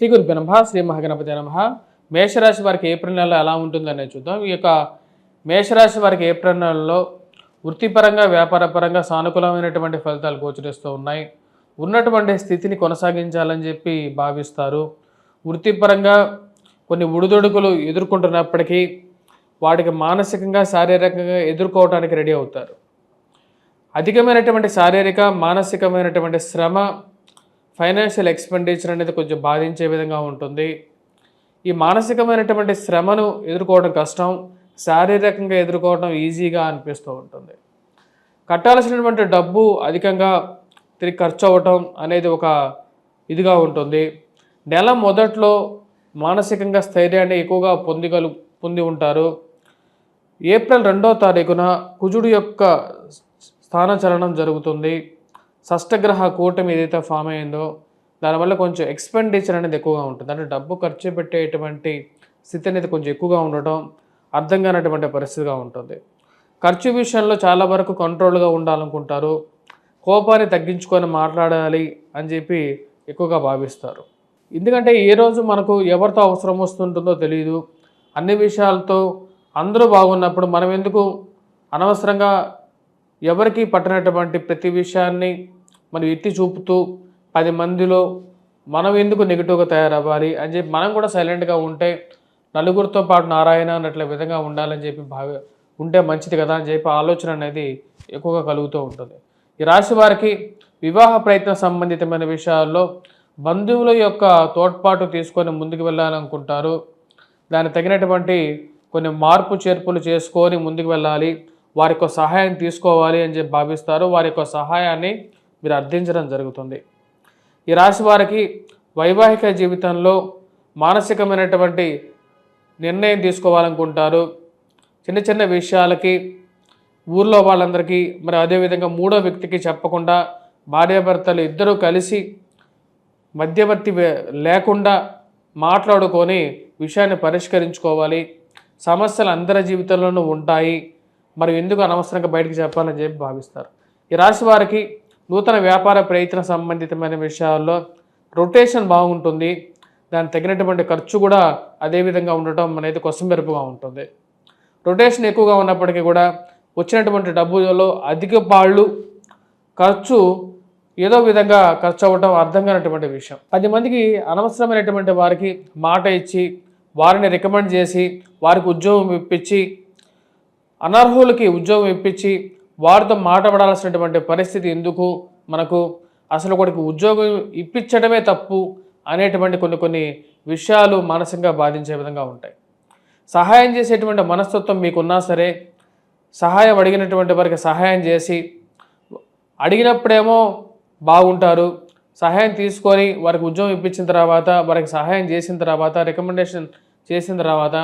శ్రీ గురు నమ. శ్రీ మహాగణపతి నమ మేషరాశి వారికి ఏప్రిల్ నెలలో ఎలా ఉంటుందనేది చూద్దాం. ఈ యొక్క మేషరాశి వారికి ఏప్రిల్ నెలలో వృత్తిపరంగా వ్యాపారపరంగా సానుకూలమైనటువంటి ఫలితాలు గోచరిస్తూ ఉన్నాయి. ఉన్నటువంటి స్థితిని కొనసాగించాలని చెప్పి భావిస్తారు. వృత్తిపరంగా కొన్ని ఉడుదొడుకులు ఎదుర్కొంటున్నప్పటికీ వాటికి మానసికంగా శారీరకంగా ఎదుర్కోవడానికి రెడీ అవుతారు. అధికమైనటువంటి శారీరక మానసికమైనటువంటి శ్రమ ఫైనాన్షియల్ ఎక్స్పెండిచర్ అనేది కొంచెం బాధించే విధంగా ఉంటుంది. ఈ మానసికమైనటువంటి శ్రమను ఎదుర్కోవడం కష్టం శారీరకంగా ఎదుర్కోవడం ఈజీగా అనిపిస్తూ ఉంటుంది. కట్టాల్సినటువంటి డబ్బు అధికంగా తిరిగి ఖర్చు అవ్వటం అనేది ఒక ఇదిగా ఉంటుంది. నెల మొదట్లో మానసికంగా స్థైర్యాన్ని ఎక్కువగా పొందిగలు పొంది ఉంటారు. ఏప్రిల్ రెండో తారీఖున కుజుడు యొక్క స్థానచలనం జరుగుతుంది. షష్టగ్రహ కూటమి ఏదైతే ఫామ్ అయిందో దానివల్ల కొంచెం ఎక్స్పెండిచర్ అనేది ఎక్కువగా ఉంటుంది. అంటే డబ్బు ఖర్చు పెట్టేటువంటి స్థితి అనేది కొంచెం ఎక్కువగా ఉండటం అర్థం కానటువంటి పరిస్థితిగా ఉంటుంది. ఖర్చు విషయంలో చాలా వరకు కంట్రోల్గా ఉండాలనుకుంటారు. కోపాన్ని తగ్గించుకొని మాట్లాడాలి అని చెప్పి ఎక్కువగా భావిస్తారు. ఎందుకంటే ఏ రోజు మనకు ఎవరితో అవసరం వస్తుంటుందో తెలియదు అన్ని విషయాలతో అందరూ బాగున్నప్పుడు మనం ఎందుకు అనవసరంగా ఎవరికి పట్టినటువంటి ప్రతి విషయాన్ని మనం ఎత్తి చూపుతూ పది మందిలో మనం ఎందుకు నెగిటివ్గా తయారవ్వాలి అని చెప్పి మనం కూడా సైలెంట్గా ఉంటే నలుగురితో పాటు నారాయణ అన్నట్ల విధంగా ఉండాలని చెప్పి భావి ఉంటే మంచిది కదా అని చెప్పి ఆలోచన అనేది ఎక్కువగా కలుగుతూ ఉంటుంది. ఈ రాశి వారికి వివాహ ప్రయత్న సంబంధితమైన విషయాల్లో బంధువుల యొక్క తోడ్పాటు తీసుకొని ముందుకు వెళ్ళాలనుకుంటారు. దానికి తగినటువంటి కొన్ని మార్పు చేర్పులు చేసుకొని ముందుకు వెళ్ళాలి. వారి యొక్క సహాయం తీసుకోవాలి అని చెప్పి భావిస్తారు. వారి యొక్క సహాయాన్ని మీరు అర్థించడం జరుగుతుంది. ఈ రాశి వారికి వైవాహిక జీవితంలో మానసికమైనటువంటి నిర్ణయం తీసుకోవాలనుకుంటారు. చిన్న చిన్న విషయాలకి ఊర్లో వాళ్ళందరికీ మరి అదేవిధంగా మూడో వ్యక్తికి చెప్పకుండా భార్యాభర్తలు ఇద్దరూ కలిసి మధ్యవర్తి లేకుండా మాట్లాడుకొని విషయాన్ని పరిష్కరించుకోవాలి. సమస్యలు అందరి జీవితంలోనూ ఉంటాయి. మరి ఎందుకు అనవసరంగా బయటకు చెప్పాలని చెప్పి భావిస్తారు. ఈ రాశి వారికి నూతన వ్యాపార ప్రయత్న సంబంధితమైన విషయాల్లో రొటేషన్ బాగుంటుంది. దానికి తగినటువంటి ఖర్చు కూడా అదే విధంగా ఉండటం అనేది కొసమెరుపుగా ఉంటుంది. రొటేషన్ ఎక్కువగా ఉన్నప్పటికీ కూడా వచ్చినటువంటి డబ్బులలో అధిక పాళ్ళు ఖర్చు ఏదో విధంగా ఖర్చు అవ్వటం అర్థం కానటువంటి విషయం. పది మందికి అనవసరమైనటువంటి వారికి మాట ఇచ్చి వారిని రికమెండ్ చేసి వారికి ఉద్యోగం ఇప్పించి అనర్హులకి ఉద్యోగం ఇప్పించి వారితో మాట్లాడాల్సినటువంటి పరిస్థితి ఎందుకు? మనకు అసలు ఒకటికి ఉద్యోగం ఇప్పించడమే తప్పు అనేటువంటి కొన్ని కొన్ని విషయాలు మానసికంగా బాధించే విధంగా ఉంటాయి. సహాయం చేసేటువంటి మనస్తత్వం మీకున్నా సరే సహాయం అడిగినటువంటి వారికి సహాయం చేసి అడిగినప్పుడేమో బాగుంటారు సహాయం తీసుకొని వారికి ఉద్యోగం ఇప్పించిన తర్వాత వారికి సహాయం చేసిన తర్వాత రికమెండేషన్ చేసిన తర్వాత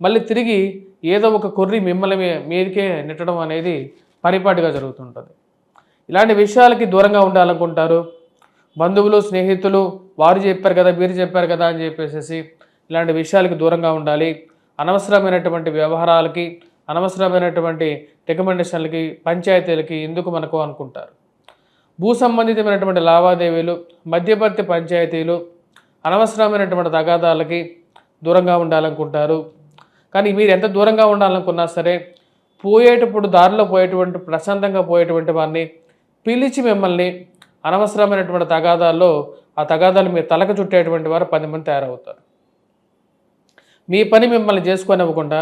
మళ్ళీ తిరిగి ఏదో ఒక కొర్రి మిమ్మల్ని మీ- మీదకే నెట్టడం అనేది పరిపాటిగా జరుగుతుంటుంది. ఇలాంటి విషయాలకి దూరంగా ఉండాలనుకుంటారు. బంధువులు స్నేహితులు వారు చెప్పారు కదా మీరు చెప్పారు కదా అని చెప్పేసి ఇలాంటి విషయాలకి దూరంగా ఉండాలి. అనవసరమైనటువంటి వ్యవహారాలకి అనవసరమైనటువంటి రికమెండేషన్లకి పంచాయతీలకి ఎందుకు మనకు అనుకుంటారు? భూ సంబంధితమైనటువంటి లావాదేవీలు మధ్యవర్తి పంచాయతీలు అనవసరమైనటువంటి తగాదాలకి దూరంగా ఉండాలనుకుంటారు. కానీ మీరు ఎంత దూరంగా ఉండాలనుకున్నా సరే పోయేటప్పుడు దారిలో పోయేటువంటి ప్రశాంతంగా పోయేటువంటి వారిని పిలిచి మిమ్మల్ని అనవసరమైనటువంటి తగాదాల్లో ఆ తగాదాలు మీ తలకు చుట్టేటువంటి వారు పది మంది తయారవుతారు. మీ పని మిమ్మల్ని చేసుకోనివ్వకుండా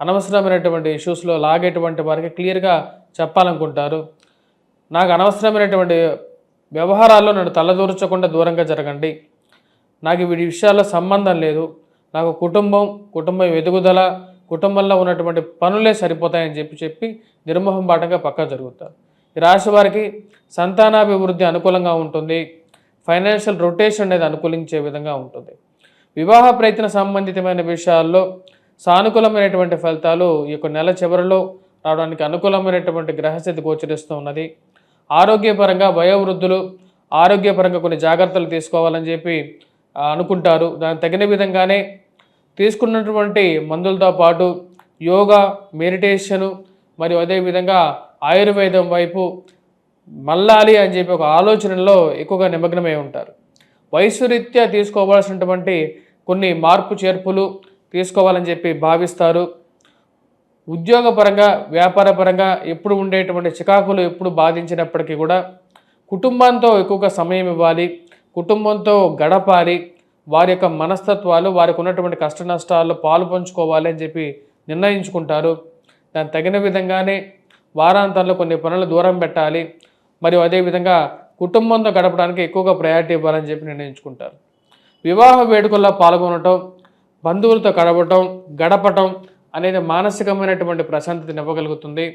అనవసరమైనటువంటి ఇష్యూస్లో లాగేటువంటి వారికి క్లియర్గా చెప్పాలనుకుంటారు. నాకు అనవసరమైనటువంటి వ్యవహారాల్లో నన్ను తలదూర్చకుండా దూరంగా జరగండి. నాకు వీటి విషయాల్లో సంబంధం లేదు. నాకు కుటుంబం కుటుంబం ఎదుగుదల కుటుంబంలో ఉన్నటువంటి పనులే సరిపోతాయని చెప్పి చెప్పి నిర్మోహంబాటంగా పక్క జరుగుతారు. ఈ రాశి వారికి సంతానాభివృద్ధి అనుకూలంగా ఉంటుంది. ఫైనాన్షియల్ రొటేషన్ అనేది అనుకూలించే విధంగా ఉంటుంది. వివాహ ప్రయత్న సంబంధితమైన విషయాల్లో సానుకూలమైనటువంటి ఫలితాలు ఈ యొక్క నెల చివరిలో రావడానికి అనుకూలమైనటువంటి గ్రహస్థితి గోచరిస్తూ ఉన్నది. ఆరోగ్యపరంగా వయోవృద్ధులు ఆరోగ్యపరంగా కొన్ని జాగ్రత్తలు తీసుకోవాలని చెప్పి అనుకుంటారు. దానికి తగిన విధంగానే తీసుకున్నటువంటి మందులతో పాటు యోగా మెడిటేషను మరియు అదేవిధంగా ఆయుర్వేదం వైపు మళ్ళాలి అని చెప్పి ఒక ఆలోచనలో ఎక్కువగా నిమగ్నమై ఉంటారు. వయసు రీత్యా తీసుకోవాల్సినటువంటి కొన్ని మార్పు చేర్పులు తీసుకోవాలని చెప్పి భావిస్తారు. ఉద్యోగపరంగా వ్యాపారపరంగా ఎప్పుడు ఉండేటువంటి చికాకులు ఎప్పుడు బాధించినప్పటికీ కూడా కుటుంబంతో ఎక్కువగా సమయం ఇవ్వాలి కుటుంబంతో గడపాలి వారి యొక్క మనస్తత్వాలు వారికి ఉన్నటువంటి కష్ట నష్టాల్లో పాలు పంచుకోవాలి అని చెప్పి నిర్ణయించుకుంటారు. దాని తగిన విధంగానే వారాంతంలో కొన్ని పనులు దూరం పెట్టాలి. మరియు అదేవిధంగా కుటుంబంతో గడపడానికి ఎక్కువగా ప్రయారిటీ ఇవ్వాలని చెప్పి నిర్ణయించుకుంటారు. వివాహ వేడుకల్లో పాల్గొనటం బంధువులతో గడపటం గడపటం అనేది మానసికమైనటువంటి ప్రశాంతతని ఇవ్వగలుగుతుంది.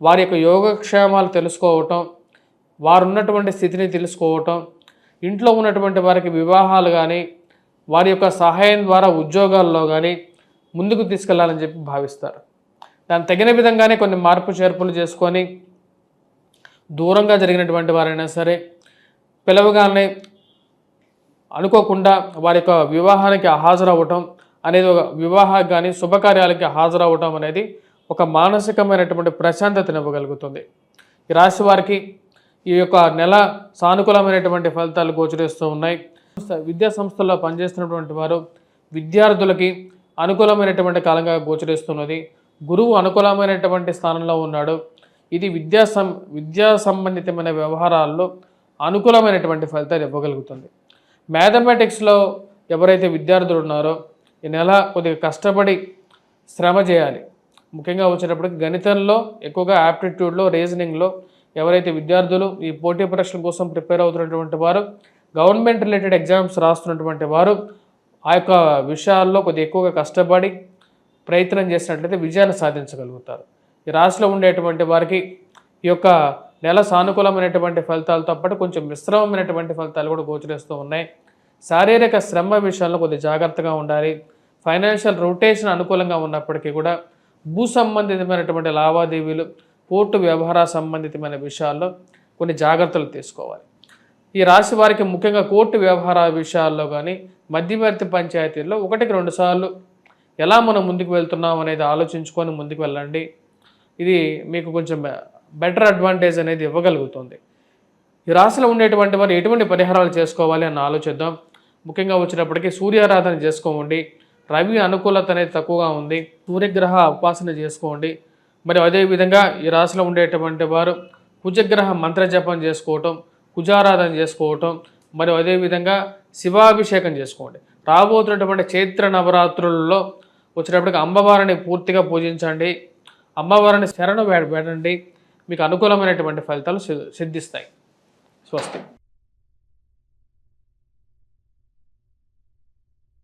వారి యొక్క యోగక్షేమాలు తెలుసుకోవటం వారు ఉన్నటువంటి స్థితిని తెలుసుకోవటం ఇంట్లో ఉన్నటువంటి వారికి వివాహాలు కానీ వారి యొక్క సహాయం ద్వారా ఉద్యోగాల్లో కానీ ముందుకు తీసుకెళ్ళాలని చెప్పి భావిస్తారు. దాని తగిన విధంగానే కొన్ని మార్పు చేర్పులు చేసుకొని దూరంగా జరిగినటువంటి వారైనా సరే పిలవగానే అనుకోకుండా వారి యొక్క వివాహానికి హాజరవ్వటం అనేది ఒక వివాహానికి కానీ శుభకార్యాలకి హాజరవ్వటం అనేది ఒక మానసికమైనటువంటి ప్రశాంతతను ఇవ్వగలుగుతుంది ఈ రాశి వారికి ఈ యొక్క నెల సానుకూలమైనటువంటి ఫలితాలు గోచరిస్తూ ఉన్నాయి. విద్యా సంస్థల్లో పనిచేస్తున్నటువంటి వారు విద్యార్థులకి అనుకూలమైనటువంటి కాలంగా గోచరిస్తున్నది. గురువు అనుకూలమైనటువంటి స్థానంలో ఉన్నాడు. ఇది విద్యా సం విద్యా సంబంధితమైన వ్యవహారాల్లో అనుకూలమైనటువంటి ఫలితాలు ఇవ్వగలుగుతుంది. మ్యాథమెటిక్స్లో ఎవరైతే విద్యార్థులు ఉన్నారో ఈ నెల కొద్దిగా కష్టపడి శ్రమ చేయాలి. ముఖ్యంగా వచ్చేటప్పటికి గణితంలో ఎక్కువగా యాప్టిట్యూడ్లో రీజనింగ్లో ఎవరైతే విద్యార్థులు ఈ పోటీ పరీక్షల కోసం ప్రిపేర్ అవుతున్నటువంటి వారు గవర్నమెంట్ రిలేటెడ్ ఎగ్జామ్స్ రాస్తున్నటువంటి వారు ఆ యొక్క విషయాల్లో కొద్దిగా ఎక్కువగా కష్టపడి ప్రయత్నం చేసినట్లయితే విజయాన్ని సాధించగలుగుతారు. ఈ రాశిలో ఉండేటువంటి వారికి ఈ యొక్క నెల సానుకూలమైనటువంటి ఫలితాలతో పాటు కొంచెం మిశ్రమమైనటువంటి ఫలితాలు కూడా గోచరిస్తూ ఉన్నాయి. శారీరక శ్రమ విషయంలో కొద్దిగా జాగ్రత్తగా ఉండాలి. ఫైనాన్షియల్ రొటేషన్ అనుకూలంగా ఉన్నప్పటికీ కూడా భూ సంబంధితమైనటువంటి లావాదేవీలు పోర్టు వ్యవహార సంబంధితమైన విషయాల్లో కొన్ని జాగ్రత్తలు తీసుకోవాలి. ఈ రాశి వారికి ముఖ్యంగా కోర్టు వ్యవహార విషయాల్లో కానీ మధ్యవర్తి పంచాయతీల్లో ఒకటికి రెండు సార్లు ఎలా మనం ముందుకు వెళ్తున్నాం అనేది ఆలోచించుకొని ముందుకు వెళ్ళండి. ఇది మీకు కొంచెం బెటర్ అడ్వాంటేజ్ అనేది ఇవ్వగలుగుతుంది. ఈ రాశిలో ఉండేటువంటి వారు ఎటువంటి పరిహారాలు చేసుకోవాలి అని ఆలోచిద్దాం. ముఖ్యంగా వచ్చినప్పటికీ సూర్యారాధన చేసుకోండి. రవి అనుకూలత అనేది తక్కువగా ఉంది. సూర్యగ్రహ ఉపాసన చేసుకోండి. మరి అదేవిధంగా ఈ రాశిలో ఉండేటువంటి వారు కుజగ్రహ మంత్రజపం చేసుకోవటం కుజారాధన చేసుకోవటం మరియు అదేవిధంగా శివాభిషేకం చేసుకోండి. రాబోతున్నటువంటి చైత్ర నవరాత్రులలో వచ్చేటప్పటికి అమ్మవారిని పూర్తిగా పూజించండి. అమ్మవారిని శరణు వేడండి. మీకు అనుకూలమైనటువంటి ఫలితాలు సిద్ధిస్తాయి. స్వస్తి.